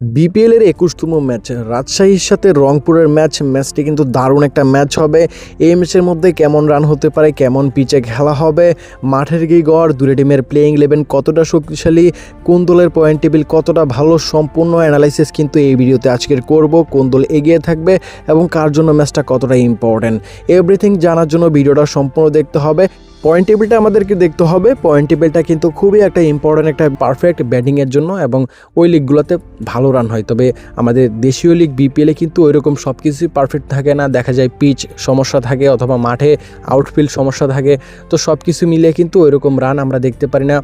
BPL এর একুশতম match, রাজশাহীর সাথে রংপুরের ম্যাচ, ম্যাচটি কিন্তু দারুণ একটা ম্যাচ হবে। এই ম্যাচের মধ্যে কেমন রান হতে পারে, কেমন পিচে খেলা হবে, মাঠের কি গড়, দুটো টিমের প্লেয়িং ইলেভেন কতটা শক্তিশালী, কোন দলের পয়েন্ট টেবিল কতটা ভালো, সম্পূর্ণ অ্যানালাইসিস কিন্তু এই ভিডিওতে আজকের করব, কোন দল এগিয়ে থাকবে এবং কার জন্য ম্যাচটা কতটা ইম্পর্ট্যান্ট এভরিথিং জানার জন্য ভিডিওটা সম্পূর্ণ দেখতে হবে। পয়েন্ট টেবিলটা আমাদেরকে দেখতে হবে। পয়েন্ট টেবিলটা কিন্তু খুবই একটা ইম্পর্ট্যান্ট একটা পারফেক্ট ব্যাটিংয়ের জন্য এবং ওই লিগগুলোতে ভালো রান হয়। তবে আমাদের দেশীয় লিগ বিপিএলে কিন্তু ওইরকম সব কিছুই পারফেক্ট থাকে না। দেখা যায় পিচ সমস্যা থাকে অথবা মাঠে আউটফিল্ড সমস্যা থাকে। তো সব কিছু মিলিয়ে কিন্তু ওইরকম রান আমরা দেখতে পারি না।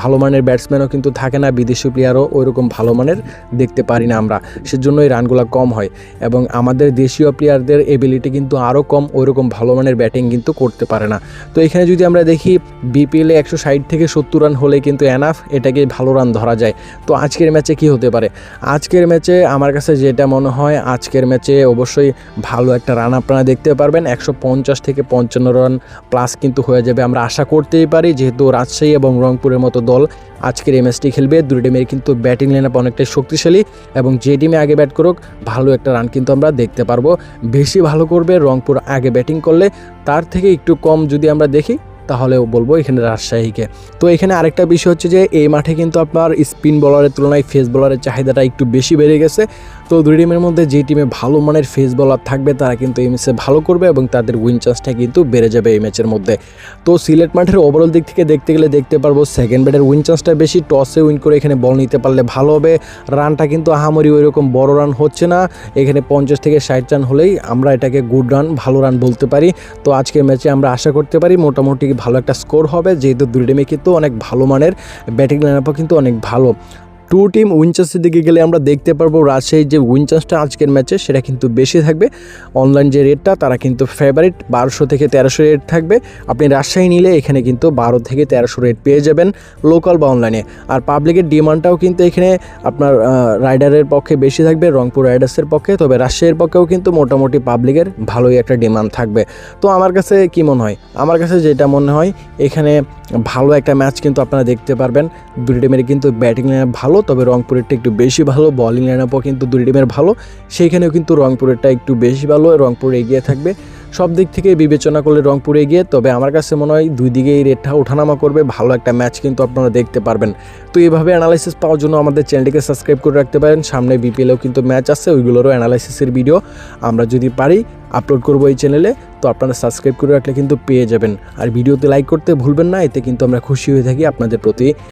ভালো মানের ব্যাটসম্যানও কিন্তু থাকে না। বিদেশি প্লেয়ারও ওইরকম ভালো মানের দেখতে পারি না আমরা। সেজন্য এই রানগুলো কম হয় এবং আমাদের দেশীয় প্লেয়ারদের এবিলিটি কিন্তু আরও কম। ওইরকম ভালো মানের ব্যাটিং কিন্তু করতে পারে না। তো এখানে যদি আমরা দেখি বিপিএলে একশো ষাট থেকে সত্তর রান হলে কিন্তু এনাফ এটাকে ভালো রান ধরা যায়। তো আজকের ম্যাচে কি হতে পারে? আজকের ম্যাচে আমার কাছে যেটা মনে হয়, আজকের ম্যাচে অবশ্যই ভালো একটা রান আপনারা দেখতে পারবেন। একশো পঞ্চাশ থেকে পঞ্চান্ন রান প্লাস কিন্তু হয়ে যাবে আমরা আশা করতেই পারি, যেহেতু রাজশাহী এবং রংপুরের মতো দল আজকের এই ম্যাচটি খেলবে। দুটো টিমের কিন্তু ব্যাটিং লাইন আপ অনেকটাই শক্তিশালী এবং যে টিমে আগে ব্যাট করুক, ভালো একটা রান কিন্তু আমরা দেখতে পারব। বেশি ভালো করবে রংপুর আগে ব্যাটিং করলে, তার থেকে একটু কম যদি আমরা দেখি তাহলেও বলব এখানে রাজশাহীকে। তো এখানে আরেকটা বিষয় হচ্ছে যে, এই মাঠে কিন্তু আপনার স্পিন বলারের তুলনায় ফেস বলারের চাহিদাটা একটু বেশি বেড়ে গেছে। তো দুই টিমের মধ্যে যে টিমে ভালো মানের ফেস বলার থাকবে, তারা কিন্তু এই ম্যাচে ভালো করবে এবং তাদের উইন চান্সটা কিন্তু বেড়ে যাবে এই ম্যাচের মধ্যে। তো সিলেট মাঠের ওভারঅল দিক থেকে দেখতে গেলে দেখতে পারব সেকেন্ড ব্যাটের উইন চান্সটা বেশি টসে উইন করে এখানে বল নিতে পারলে ভালো হবে। রানটা কিন্তু আহামরি ওই রকম বড় রান হচ্ছে না। এখানে পঞ্চাশ থেকে ষাট রান হলেই আমরা এটাকে গুড রান ভালো রান বলতে পারি। তো আজকের ম্যাচে আমরা আশা করতে পারি মোটামুটি ভালো একটা স্কোর হবে, যেহেতু দুই টিমে কিন্তু অনেক ভালো মানের ব্যাটিং লাইন আপও কিন্তু অনেক ভালো। টু টিম উইনচান্সের দিকে গেলে আমরা দেখতে পারব রাজশাহীর যে উইনচান্সটা আজকের ম্যাচে সেটা কিন্তু বেশি থাকবে। অনলাইন যে রেটটা তারা কিন্তু ফেভারিট বারোশো থেকে তেরোশো রেট থাকবে। আপনি রাজশাহী নিলে এখানে কিন্তু বারো থেকে তেরোশো রেট পেয়ে যাবেন লোকাল বা অনলাইনে আর পাবলিকের ডিমান্ডটাও কিন্তু এখানে আপনার রাইডারের পক্ষে বেশি থাকবে, রংপুর রাইডার্সের পক্ষে। তবে রাজশাহীর পক্ষেও কিন্তু মোটামুটি পাবলিকের ভালোই একটা ডিমান্ড থাকবে। তো আমার কাছে কি মনে হয়? আমার কাছে যেটা মনে হয়, এখানে ভালো একটা ম্যাচ কিন্তু আপনারা দেখতে পারবেন। দুটি টিমের কিন্তু ব্যাটিং লাইন ভালো, তবে রংপুরেরটা একটু বেশি ভালো বলিং লাইন আপও কিন্তু দুটি টিমের ভালো। সেইখানেও কিন্তু রংপুরেরটা একটু বেশি ভালো, রংপুর এগিয়ে থাকবে। সব দিক থেকে বিবেচনা করলে রংপুর এগিয়ে, তবে আমার কাছে মনে হয় দুই দিকে এই রেটটা ওঠানামা করবে। ভালো একটা ম্যাচ কিন্তু আপনারা দেখতে পারবেন। তো এইভাবে অ্যানালাইসিস পাওয়ার জন্য আমাদের চ্যানেলটিকে সাবস্ক্রাইব করে রাখতে পারেন। সামনে বিপিএলেও কিন্তু ম্যাচ আছে, ওইগুলোরও অ্যানালাইসিসের ভিডিও আমরা যদি পারি আপলোড করব এই চ্যানেলে তো আপনারা সাবস্ক্রাইব করে রাখলে কিন্তু পেয়ে যাবেন। আর ভিডিওতে লাইক করতে ভুলবেন না, এতে কিন্তু আমরা খুশি হয়ে থাকি আপনাদের প্রতি।